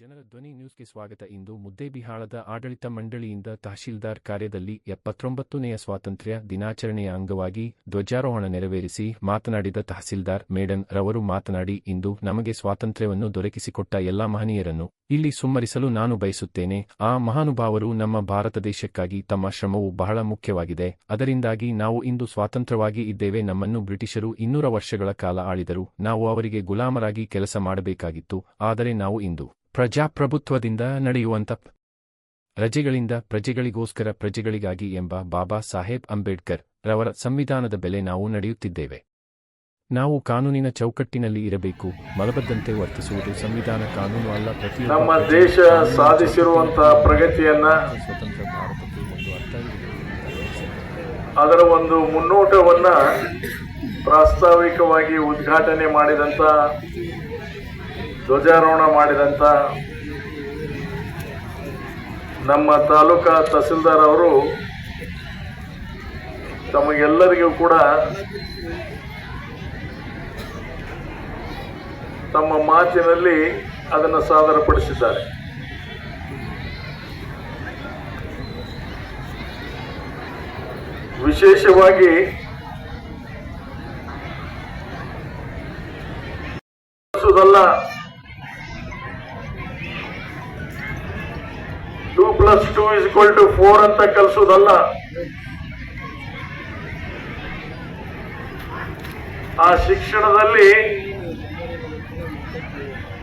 ಜನರ ಧ್ವನಿ ನ್ಯೂಸ್ಗೆ ಸ್ವಾಗತ. ಇಂದು ಮುದ್ದೇಬಿಹಾಳದ ಆಡಳಿತ ಮಂಡಳಿಯಿಂದ ತಹಶೀಲ್ದಾರ್ ಕಾರ್ಯದಲ್ಲಿ ಎಪ್ಪತ್ತೊಂಬತ್ತನೆಯ ಸ್ವಾತಂತ್ರ್ಯ ದಿನಾಚರಣೆಯ ಅಂಗವಾಗಿ ಧ್ವಜಾರೋಹಣ ನೆರವೇರಿಸಿ ಮಾತನಾಡಿದ ತಹಸೀಲ್ದಾರ್ ಮೇಡನ್ ರವರು ಮಾತನಾಡಿ, ಇಂದು ನಮಗೆ ಸ್ವಾತಂತ್ರ್ಯವನ್ನು ದೊರಕಿಸಿಕೊಟ್ಟ ಎಲ್ಲಾ ಮಹನೀಯರನ್ನು ಇಲ್ಲಿ ಸುಮ್ಮರಿಸಲು ನಾನು ಬಯಸುತ್ತೇನೆ. ಆ ಮಹಾನುಭಾವರು ನಮ್ಮ ಭಾರತ ದೇಶಕ್ಕಾಗಿ ತಮ್ಮ ಶ್ರಮವು ಬಹಳ ಮುಖ್ಯವಾಗಿದೆ. ಅದರಿಂದಾಗಿ ನಾವು ಇಂದು ಸ್ವಾತಂತ್ರ್ಯವಾಗಿ ಇದ್ದೇವೆ. ನಮ್ಮನ್ನು ಬ್ರಿಟಿಷರು ಇನ್ನೂರ ವರ್ಷಗಳ ಕಾಲ ಆಳಿದರು. ನಾವು ಅವರಿಗೆ ಗುಲಾಮರಾಗಿ ಕೆಲಸ ಮಾಡಬೇಕಾಗಿತ್ತು. ಆದರೆ ನಾವು ಇಂದು ಪ್ರಜಾಪ್ರಭುತ್ವದಿಂದ ನಡೆಯುವಂತ ರಜೆಗಳಿಂದ ಪ್ರಜೆಗಳಿಗೋಸ್ಕರ ಪ್ರಜೆಗಳಿಗಾಗಿ ಎಂಬ ಬಾಬಾ ಸಾಹೇಬ್ ಅಂಬೇಡ್ಕರ್ ರವರ ಸಂವಿಧಾನದ ಬೆಲೆ ನಾವು ನಡೆಯುತ್ತಿದ್ದೇವೆ. ನಾವು ಕಾನೂನಿನ ಚೌಕಟ್ಟಿನಲ್ಲಿ ಇರಬೇಕು ಮಲಬದ್ದಂತೆ ವರ್ತಿಸುವುದು ಸಂವಿಧಾನ ಕಾನೂನು ಅಲ್ಲ ಪ್ರತಿ ನಮ್ಮ ದೇಶ ಸಾಧಿಸಿರುವಂತಹ ಪ್ರಗತಿಯನ್ನ ಸ್ವತಂತ್ರ ಭಾರತಕ್ಕೆ ಒಂದು ಅರ್ಥ ಅದರ ಒಂದು ಮುನ್ನೋಟವನ್ನ ಪ್ರಾಸ್ತಾವಿಕವಾಗಿ ಉದ್ಘಾಟನೆ ಮಾಡಿದಂತ ಧ್ವಜಾರೋಹಣ ಮಾಡಿದಂತ ನಮ್ಮ ತಾಲೂಕಾ ತಹಸೀಲ್ದಾರ್ ಅವರು ತಮಗೆಲ್ಲರಿಗೂ ಕೂಡ ತಮ್ಮ ಮಾತಿನಲ್ಲಿ ಅದನ್ನು ಸಾದರಪಡಿಸಿದ್ದಾರೆ. ವಿಶೇಷವಾಗಿ ಕಲಿಸುವುದಲ್ಲ two plus two is equal to four ಅಂತ ಕಲಿಸೋದಲ್ಲ. ಆ ಶಿಕ್ಷಣದಲ್ಲಿ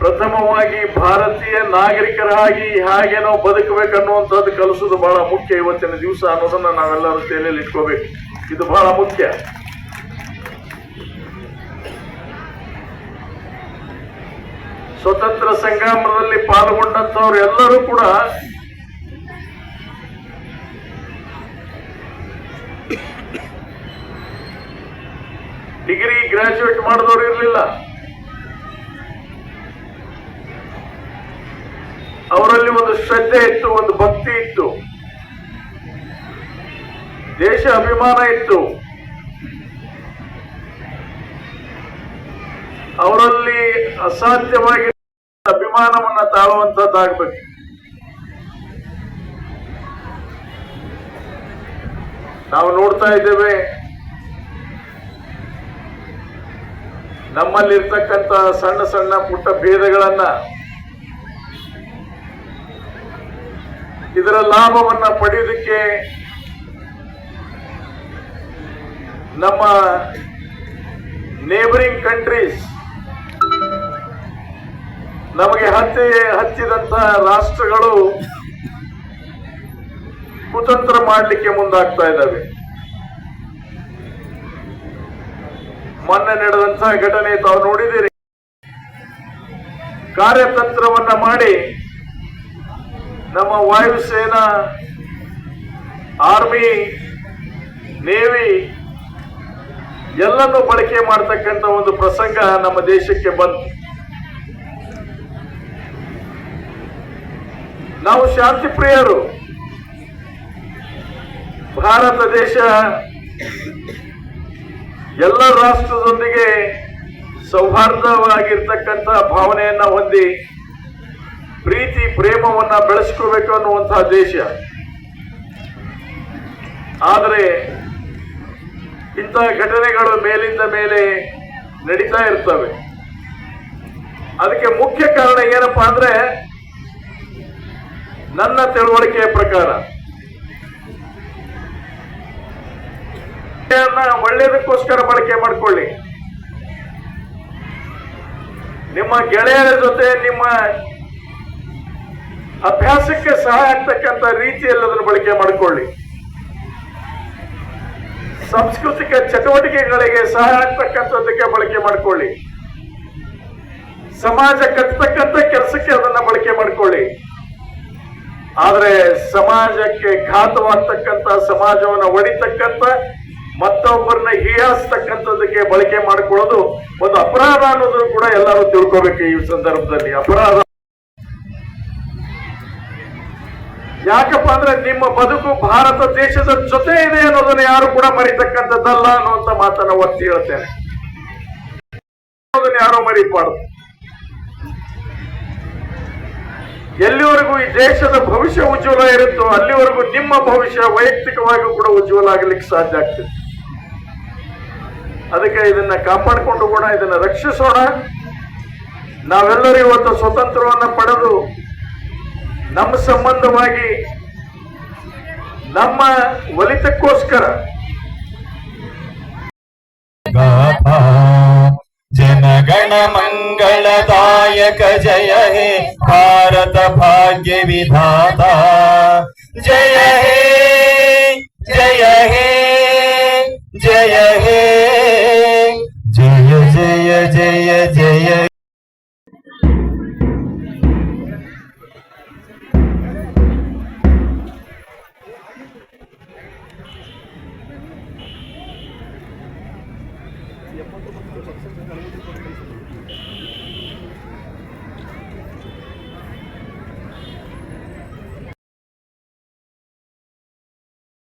ಪ್ರಥಮವಾಗಿ ಭಾರತೀಯ ನಾಗರಿಕರಾಗಿ ಹೇಗೆ ನಾವು ಬದುಕಬೇಕನ್ನುವಂಥದ್ದು ಕಲಿಸೋದು ಬಹಳ ಮುಖ್ಯ ಇವತ್ತಿನ ದಿವಸ ಅನ್ನೋದನ್ನ ನಾವೆಲ್ಲರೂ ತಲೆಯಲ್ಲಿ ಇಟ್ಕೋಬೇಕು. ಇದು ಬಹಳ ಮುಖ್ಯ. ಸ್ವತಂತ್ರ ಸಂಗ್ರಾಮದಲ್ಲಿ ಪಾಲ್ಗೊಂಡಂತವ್ರು ಎಲ್ಲರೂ ಕೂಡ ಡಿಗ್ರಿ ಗ್ರಾಜುಯೇಟ್ ಮಾಡಿದವರು ಇರಲಿಲ್ಲ. ಅವರಲ್ಲಿ ಒಂದು ಶ್ರದ್ಧೆ ಇತ್ತು, ಒಂದು ಭಕ್ತಿ ಇತ್ತು. ದೇಶ ಅಭಿಮಾನ ಇತ್ತು. ಅವರಲ್ಲಿ ಅಸಾಧ್ಯವಾಗಿ ಅಭಿಮಾನವನ್ನ ತಾಳುವಂತದ್ದಾಗಬೇಕು. ನಾವು ನೋಡ್ತಾ ಇದ್ದೇವೆ ನಮ್ಮಲ್ಲಿರ್ತಕ್ಕಂಥ ಸಣ್ಣ ಸಣ್ಣ ಪುಟ್ಟ ಭೇದಗಳನ್ನ ಇದರ ಲಾಭವನ್ನ ಪಡೆಯುವುದಕ್ಕೆ ನಮ್ಮ ನೇಬರಿಂಗ್ ಕಂಟ್ರೀಸ್ ನಮಗೆ ಹತ್ತಿ ಹಚ್ಚಿದಂತ ರಾಷ್ಟ್ರಗಳು ಕುತಂತ್ರ ಮಾಡಲಿಕ್ಕೆ ಮುಂದಾಗ್ತಾ ಇದ್ದಾವೆ. ಮೊನ್ನೆ ನಡೆದಂತಹ ಘಟನೆ ತಾವು ನೋಡಿದಿರಿ ಕಾರ್ಯತಂತ್ರವನ್ನ ಮಾಡಿ ನಮ್ಮ ವಾಯುಸೇನಾ, ಆರ್ಮಿ, ನೇವಿ ಎಲ್ಲನೂ ಬಳಕೆ ಮಾಡತಕ್ಕಂತ ಒಂದು ಪ್ರಸಂಗ ನಮ್ಮ ದೇಶಕ್ಕೆ ಬಂತು. ನಾವು ಶಾಂತಿ ಪ್ರಿಯರು ಭಾರತ ದೇಶ ಎಲ್ಲ ರಾಷ್ಟ್ರದೊಂದಿಗೆ ಸೌಹಾರ್ದವಾಗಿರ್ತಕ್ಕಂಥ ಭಾವನೆಯನ್ನ ಹೊಂದಿ ಪ್ರೀತಿ, ಪ್ರೇಮವನ್ನ ಬೆಳೆಸ್ಕೋಬೇಕು ಅನ್ನುವಂತಹ ದೇಶ. ಆದರೆ ಇಂತಹ ಘಟನೆಗಳು ಮೇಲಿಂದ ಮೇಲೆ ನಡೀತಾ ಇರ್ತವೆ. ಅದಕ್ಕೆ ಮುಖ್ಯ ಕಾರಣ ಏನಪ್ಪಾ ಅಂದ್ರೆ ನನ್ನ ತಿಳುವಳಿಕೆಯ ಪ್ರಕಾರ ಒಳ್ಳೇದಕ್ಕೋಸ್ಕರ ಬಳಕೆ ಮಾಡ್ಕೊಳ್ಳಿ. ನಿಮ್ಮ ಗೆಳೆಯರ ಜೊತೆ ನಿಮ್ಮ ಅಭ್ಯಾಸಕ್ಕೆ ಸಹಾಯ ಆಗ್ತಕ್ಕಂಥ ರೀತಿಯಲ್ಲಿ ಅದನ್ನು ಬಳಕೆ ಮಾಡಿಕೊಳ್ಳಿ. ಸಾಂಸ್ಕೃತಿಕ ಚಟುವಟಿಕೆಗಳಿಗೆ ಸಹಾಯ ಆಗ್ತಕ್ಕಂಥದ್ದಕ್ಕೆ ಬಳಕೆ ಮಾಡಿಕೊಳ್ಳಿ. ಸಮಾಜ ಕಟ್ಟತಕ್ಕಂಥ ಕೆಲಸಕ್ಕೆ ಅದನ್ನ ಬಳಕೆ ಮಾಡಿಕೊಳ್ಳಿ. ಆದರೆ ಸಮಾಜಕ್ಕೆ ಘಾತವಾಗ್ತಕ್ಕಂಥ, ಸಮಾಜವನ್ನು ಒಡಿತಕ್ಕಂಥ ಮತ್ತೊಬ್ಬರನ್ನ ಹೀಯಾಸ್ತಕ್ಕಂಥದ್ದಕ್ಕೆ ಬಳಕೆ ಮಾಡಿಕೊಳ್ಳೋದು ಒಂದು ಅಪರಾಧ ಅನ್ನೋದು ಕೂಡ ಎಲ್ಲರೂ ತಿಳ್ಕೋಬೇಕು ಈ ಸಂದರ್ಭದಲ್ಲಿ. ಅಪರಾಧ. ಯಾಕಪ್ಪ ಅಂದ್ರೆ ನಿಮ್ಮ ಬದುಕು ಭಾರತ ದೇಶದ ಜೊತೆ ಇದೆ ಅನ್ನೋದನ್ನ ಯಾರು ಕೂಡ ಮರಿತಕ್ಕಂಥದ್ದಲ್ಲ ಅನ್ನುವಂತ ಮಾತನ್ನ ಒತ್ತಿ ಹೇಳ್ತೇನೆ. ಅನ್ನೋದನ್ನ ಯಾರೋ ಮರಿಬಾರ್ದು. ಎಲ್ಲಿವರೆಗೂ ಈ ದೇಶದ ಭವಿಷ್ಯ ಉಜ್ವಲ ಇರುತ್ತೋ ಅಲ್ಲಿವರೆಗೂ ನಿಮ್ಮ ಭವಿಷ್ಯ ವೈಯಕ್ತಿಕವಾಗಿ ಕೂಡ ಉಜ್ವಲ ಆಗಲಿಕ್ಕೆ ಸಾಧ್ಯ ಆಗ್ತದೆ. ಅದಕ್ಕೆ ಇದನ್ನ ಕಾಪಾಡಿಕೊಂಡು ಕೂಡ ಇದನ್ನ ರಕ್ಷಿಸೋಣ. ನಾವೆಲ್ಲರೂ ಇವತ್ತು ಸ್ವತಂತ್ರವನ್ನು ಪಡೆದು ನಮ್ಮ ಸಂಬಂಧವಾಗಿ ನಮ್ಮ ಒಲಿತಕ್ಕೋಸ್ಕರ ಜನಗಣ ಮಂಗಳದಾಯಕ ಜಯ ಹೇ ಭಾರತ ಭಾಗ್ಯ ವಿಧಾತ. ಜಯ ಹೇ ಜಯ ಹೇ ಜಯ ಹೇ. जय जय जय